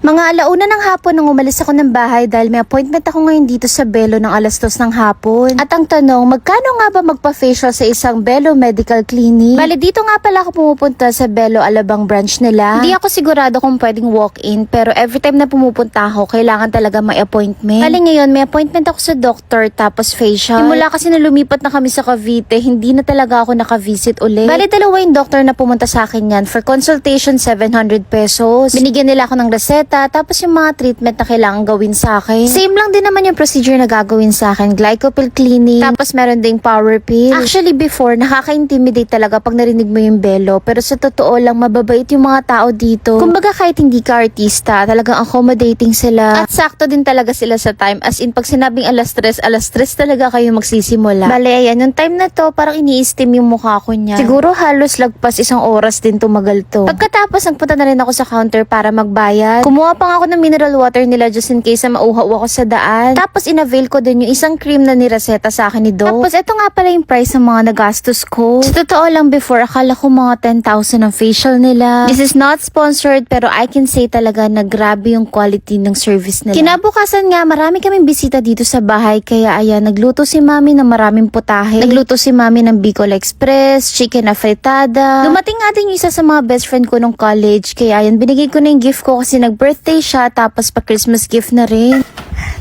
Mga alauna ng hapon nang umalis ako ng bahay dahil may appointment ako ngayon dito sa Belo ng alas dos ng hapon. At ang tanong, magkano nga ba magpa-facial sa isang Belo Medical Clinic? Bali, dito nga pala ako pumupunta sa Belo Alabang branch nila. Hindi ako sigurado kung pwedeng walk-in, pero every time na pumupunta ako, kailangan talaga may appointment. Bali ngayon, may appointment ako sa doctor tapos facial. Simula kasi na lumipat na kami sa Cavite, hindi na talaga ako naka-visit ulit. Bali, dalawa yung doctor na pumunta sa akin yan. For consultation, 700 pesos. Binigyan nila ako ng reseta, tapos yung mga treatment na kailangan gawin sa akin. Same lang din naman yung procedure na gagawin sa akin. Glycopil cleaning, tapos meron ding power pill. Actually, before, nakaka-intimidate talaga pag narinig mo yung belo. Pero sa totoo lang, mababait yung mga tao dito. Kumbaga kahit hindi ka artista, talagang accommodating sila. At sakto din talaga sila sa time. As in, pag sinabing alas tres, alas tres talaga kayo magsisimula. Bale, ayan, yung time na to, parang ini-steam yung mukha ko niya. Siguro halos lagpas isang oras din tumagal to. Pagkatapos, nagpunta na rin ako sa counter para magbayad. Kumuha pa nga ako ng mineral water nila just in case na mauhaw ako sa daan. Tapos, inavail ko din yung isang cream na nireseta sa akin ni Doc. Tapos, ito nga pala yung price ng mga nagastos ko. Sa totoo lang, before, akala ko mga 10,000 ang facial nila. This is not sponsored, pero I can say talaga na grabe yung quality ng service nila. Kinabukasan nga, marami kaming bisita dito sa bahay, kaya ayan, nagluto si mami ng maraming putahe. Nagluto si mami ng Bicol Express, chicken na fritada. Dumating nga din yung isa sa mga best friend ko nung college, kaya ayan, binigay ko na yung gift ko kasi nag-birthday siya, tapos pa Christmas gift na rin.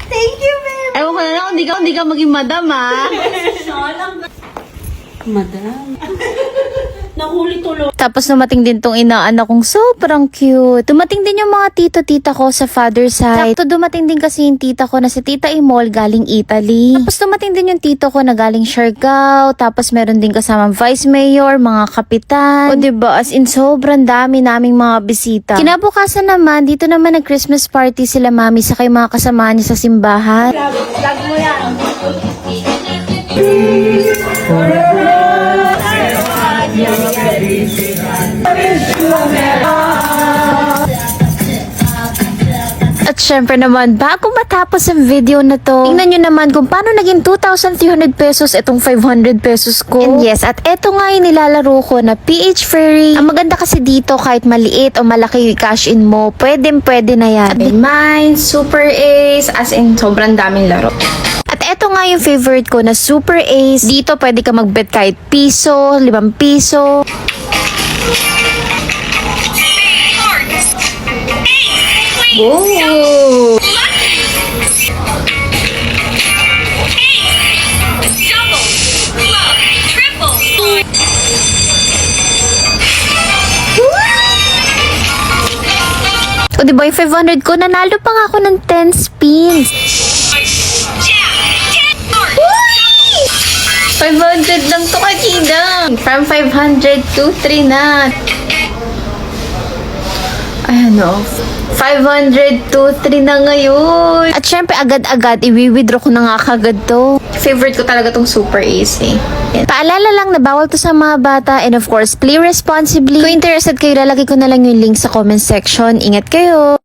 Thank you, babe. Ewan ko na lang, hindi ka, hindi ka maging madam, ah. Madam. Nahuli tuloy. Tapos dumating din tong inaanak kong sobrang cute. Dumating din yung mga tito-tita ko sa father side. Sakto dumating din kasi yung tita ko na si Tita Imol galing Italy. Tapos dumating din yung tito ko na galing Siargao. Tapos meron din kasamang vice mayor, mga kapitan. O diba, as in sobrang dami naming mga bisita. Kinabukasan naman, dito naman nag Christmas party sila mami sa kay mga kasama niya sa simbahan. Vlog mo yan. At syempre naman, bago matapos ang video na to, tingnan nyo naman kung paano naging 2,300 pesos itong 500 pesos ko. And yes, at eto nga yung nilalaro ko na PH Fairy. Ang maganda kasi dito, kahit maliit o malaki yung cash in mo, pwede pwede na yan. Mine, Super Ace, as in sobrang daming laro. At eto nga yung favorite ko na Super Ace. Dito pwede ka magbet kahit piso, limang piso. Whoa! O diba yung 500 ko, nanalo pa nga ako ng 10 spins. 500 lang to kanina. From 500 to 3 na. Ayan o. 500 to 3 na ngayon. At syempre, agad-agad, i-withdraw ko na nga kagad to. Favorite ko talaga tong Super Ace eh. Paalala lang na bawal to sa mga bata and of course, play responsibly. Kung interested kayo, lalagay ko na lang yung link sa comment section. Ingat kayo!